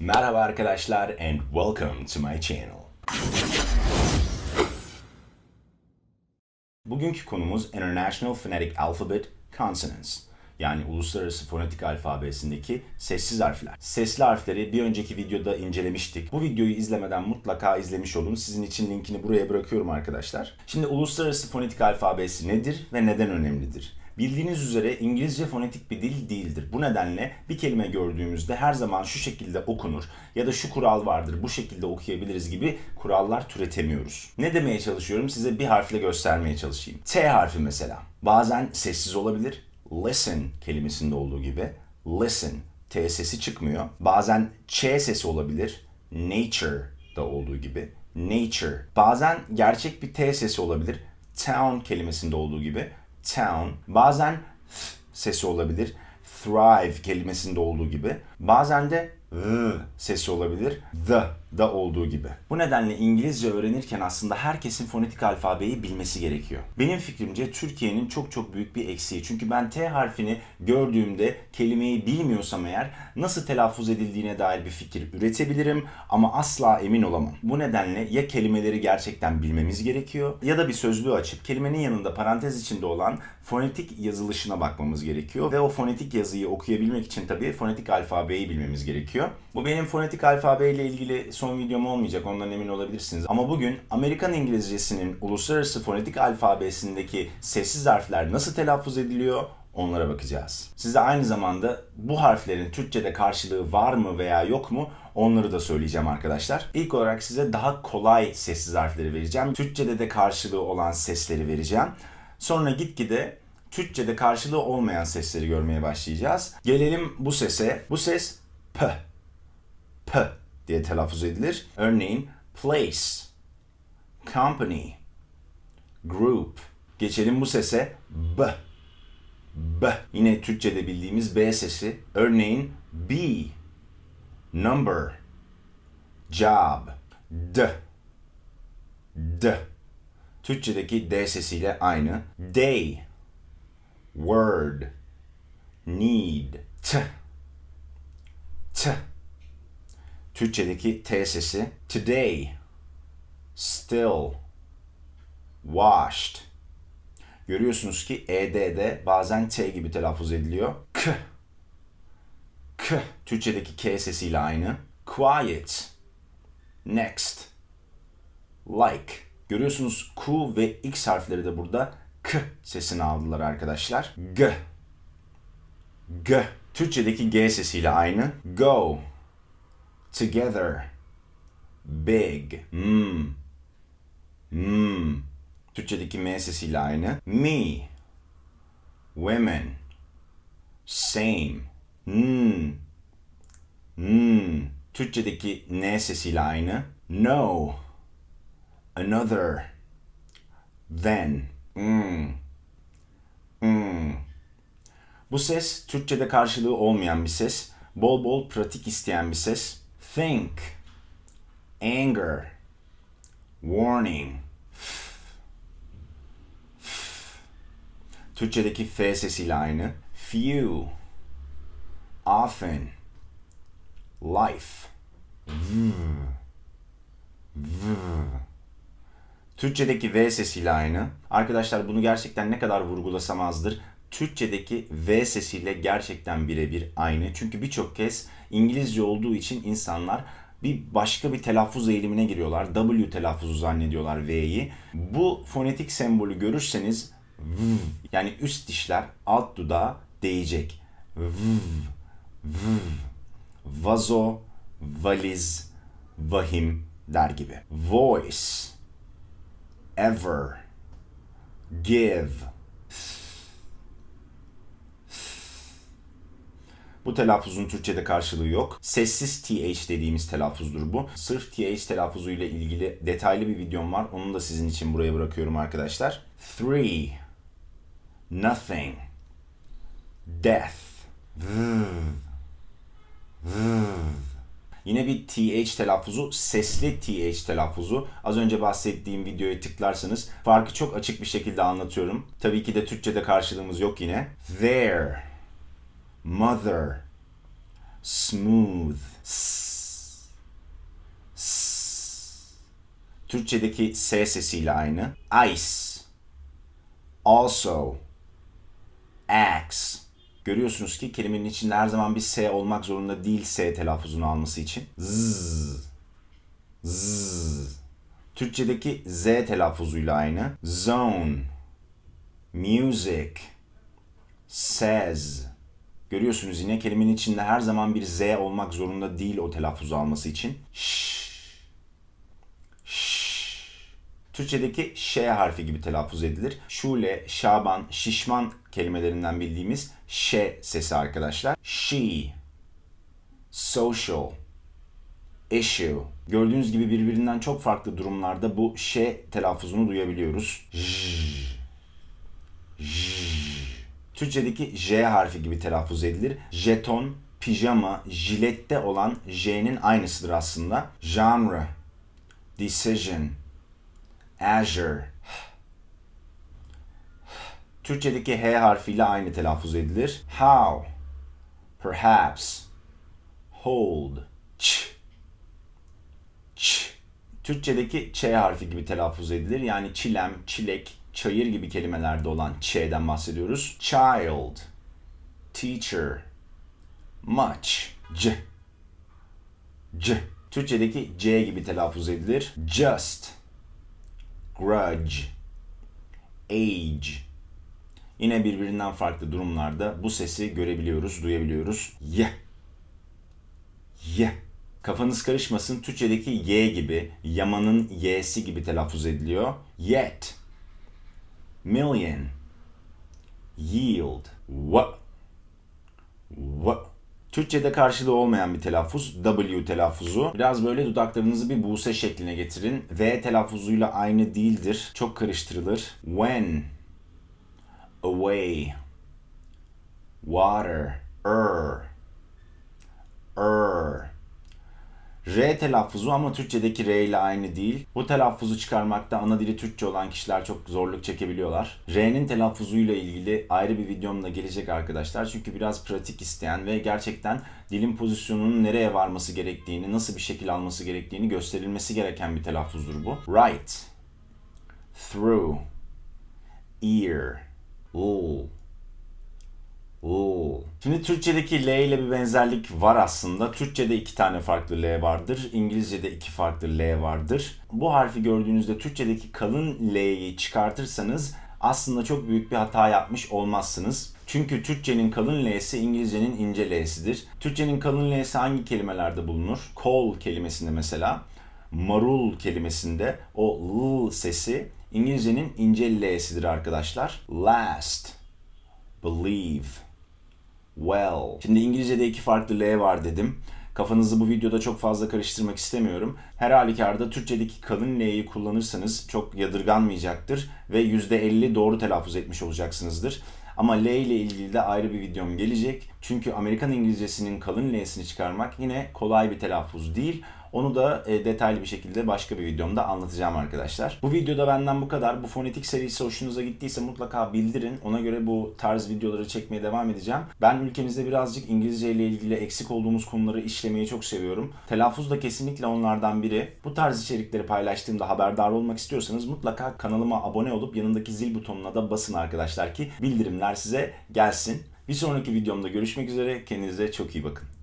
Merhaba arkadaşlar and welcome to my channel. Bugünkü konumuz International Phonetic Alphabet Consonants. Yani uluslararası fonetik alfabesindeki sessiz harfler. Sesli harfleri bir önceki videoda incelemiştik. Bu videoyu izlemeden mutlaka izlemiş olun. Sizin için linkini buraya bırakıyorum arkadaşlar. Şimdi uluslararası fonetik alfabesi nedir ve neden önemlidir? Bildiğiniz üzere İngilizce fonetik bir dil değildir. Bu nedenle bir kelime gördüğümüzde her zaman şu şekilde okunur ya da şu kural vardır bu şekilde okuyabiliriz gibi kurallar türetemiyoruz. Ne demeye çalışıyorum size bir harfle göstermeye çalışayım. T harfi mesela. Bazen sessiz olabilir. Listen kelimesinde olduğu gibi. Listen. T sesi çıkmıyor. Bazen Ç sesi olabilir. Nature da olduğu gibi. Nature. Bazen gerçek bir T sesi olabilir. Town kelimesinde olduğu gibi town. Bazen th sesi olabilir. Thrive kelimesinde olduğu gibi. Bazen de th sesi olabilir. The da olduğu gibi. Bu nedenle İngilizce öğrenirken aslında herkesin fonetik alfabeyi bilmesi gerekiyor. Benim fikrimce Türkiye'nin çok çok büyük bir eksiği. Çünkü ben T harfini gördüğümde kelimeyi bilmiyorsam eğer nasıl telaffuz edildiğine dair bir fikir üretebilirim ama asla emin olamam. Bu nedenle ya kelimeleri gerçekten bilmemiz gerekiyor ya da bir sözlüğü açıp kelimenin yanında parantez içinde olan fonetik yazılışına bakmamız gerekiyor ve o fonetik yazıyı okuyabilmek için tabii fonetik alfabeyi bilmemiz gerekiyor. Bu benim fonetik alfabeyle ilgili son videom olmayacak ondan emin olabilirsiniz. Ama bugün Amerikan İngilizcesinin uluslararası fonetik alfabesindeki sessiz harfler nasıl telaffuz ediliyor onlara bakacağız. Size aynı zamanda bu harflerin Türkçe'de karşılığı var mı veya yok mu onları da söyleyeceğim arkadaşlar. İlk olarak size daha kolay sessiz harfleri vereceğim. Türkçe'de de karşılığı olan sesleri vereceğim. Sonra gitgide Türkçe'de karşılığı olmayan sesleri görmeye başlayacağız. Gelelim bu sese. Bu ses P. P diye telaffuz edilir. Örneğin place, company, group. Geçelim bu sese B. B. Yine Türkçe'de bildiğimiz B sesi. Örneğin B, number, job, D. D. Türkçedeki D sesiyle aynı. Day, word, need, T. T. Türkçedeki T sesi. Today, still, washed. Görüyorsunuz ki ED'de bazen T gibi telaffuz ediliyor. K. K. Türkçedeki K sesiyle aynı. Quiet. Next. Like. Görüyorsunuz Q ve X harfleri de burada K sesini aldılar arkadaşlar. G. G. Türkçedeki G sesiyle aynı. Go. Together. Big. Hmm. Hmm. Türkçedeki M sesiyle aynı. Me. Women. Same. Hmm. Hmm. Türkçedeki N sesiyle aynı. No. Another. Then. Hmm. Hmm. Bu ses Türkçe'de karşılığı olmayan bir ses. Bol bol pratik isteyen bir ses. Think. Anger. Warning. Türkçedeki F sesiyle aynı. Few. Often. Life. V. Türkçedeki V sesiyle aynı. Arkadaşlar bunu gerçekten ne kadar vurgulasam azdır. Türkçedeki V sesiyle gerçekten birebir aynı. Çünkü birçok kez İngilizce olduğu için insanlar bir başka bir telaffuz eğilimine giriyorlar. W telaffuzu zannediyorlar V'yi. Bu fonetik sembolü görürseniz v, yani üst dişler alt dudağa değecek. V, v, vazo, valiz, vahim der gibi. Voice, ever, give, Bu telaffuzun Türkçe'de karşılığı yok. Sessiz TH dediğimiz telaffuzdur bu. Sırf TH telaffuzuyla ilgili detaylı bir videom var. Onu da sizin için buraya bırakıyorum arkadaşlar. Three. Nothing. Death. Yine bir TH telaffuzu, sesli TH telaffuzu. Az önce bahsettiğim videoya tıklarsanız farkı çok açık bir şekilde anlatıyorum. Tabii ki de Türkçe'de karşılığımız yok yine. There mother, smooth. S, s. Türkçedeki S sesiyle aynı. Ice, also, axe. Görüyorsunuz ki kelimenin içinde her zaman bir S olmak zorunda değil S telaffuzunu alması için. Zzz, zzz. Türkçedeki Z telaffuzuyla aynı. Zone, music, says, Görüyorsunuz yine kelimenin içinde her zaman bir Z olmak zorunda değil o telaffuzu alması için. Şş. Şş. Türkçedeki Ş harfi gibi telaffuz edilir. Şule, Şaban, Şişman kelimelerinden bildiğimiz Ş sesi arkadaşlar. She. Social. Issue. Gördüğünüz gibi birbirinden çok farklı durumlarda bu Ş telaffuzunu duyabiliyoruz. J. Türkçedeki J harfi gibi telaffuz edilir. Jeton, pijama, jilette olan J'nin aynısıdır aslında. Genre, decision, azure. Türkçedeki H harfiyle aynı telaffuz edilir. How, perhaps, hold, ç, ç. Türkçedeki Ç harfi gibi telaffuz edilir. Yani çilem, çilek, çayır gibi kelimelerde olan Ç'den bahsediyoruz. Child, teacher, much, C, C. Türkçedeki C gibi telaffuz edilir. Just, grudge, age. Yine birbirinden farklı durumlarda bu sesi görebiliyoruz, duyabiliyoruz. Y. Y. Kafanız karışmasın. Türkçedeki Y gibi, Yaman'ın Y'si gibi telaffuz ediliyor. Yet. Million. Yield. What? What? Türkçe'de karşılığı olmayan bir telaffuz. W telaffuzu. Biraz böyle dudaklarınızı bir buse şekline getirin. V telaffuzuyla aynı değildir. Çok karıştırılır. When. Away. Water. Er. Er. R telaffuzu ama Türkçedeki R ile aynı değil. Bu telaffuzu çıkarmakta ana dili Türkçe olan kişiler çok zorluk çekebiliyorlar. R'nin telaffuzuyla ilgili ayrı bir videom da gelecek arkadaşlar. Çünkü biraz pratik isteyen ve gerçekten dilin pozisyonunun nereye varması gerektiğini, nasıl bir şekil alması gerektiğini gösterilmesi gereken bir telaffuzdur bu. Right. Through. Ear. L. L. Şimdi Türkçedeki L ile bir benzerlik var aslında. Türkçede iki tane farklı L vardır. İngilizcede iki farklı L vardır. Bu harfi gördüğünüzde Türkçedeki kalın L'yi çıkartırsanız aslında çok büyük bir hata yapmış olmazsınız. Çünkü Türkçenin kalın L'si İngilizcenin ince L'sidir. Türkçenin kalın L'si hangi kelimelerde bulunur? Call kelimesinde mesela. Marul kelimesinde o L sesi İngilizcenin ince L'sidir arkadaşlar. Last. Believe. Well. Şimdi İngilizce'de iki farklı L var dedim. Kafanızı bu videoda çok fazla karıştırmak istemiyorum. Her halükarda Türkçedeki kalın L'yi kullanırsanız çok yadırganmayacaktır ve %50 doğru telaffuz etmiş olacaksınızdır. Ama L ile ilgili de ayrı bir videom gelecek. Çünkü Amerikan İngilizcesinin kalın L'sini çıkarmak yine kolay bir telaffuz değil. Onu da e, detaylı bir şekilde başka bir videomda anlatacağım arkadaşlar. Bu videoda benden bu kadar. Bu fonetik serisi hoşunuza gittiyse mutlaka bildirin. Ona göre bu tarz videoları çekmeye devam edeceğim. Ben ülkemizde birazcık İngilizce ile ilgili eksik olduğumuz konuları işlemeyi çok seviyorum. Telaffuz da kesinlikle onlardan biri. Bu tarz içerikleri paylaştığımda haberdar olmak istiyorsanız mutlaka kanalıma abone olup yanındaki zil butonuna da basın arkadaşlar ki bildirimler size gelsin. Bir sonraki videomda görüşmek üzere. Kendinize çok iyi bakın.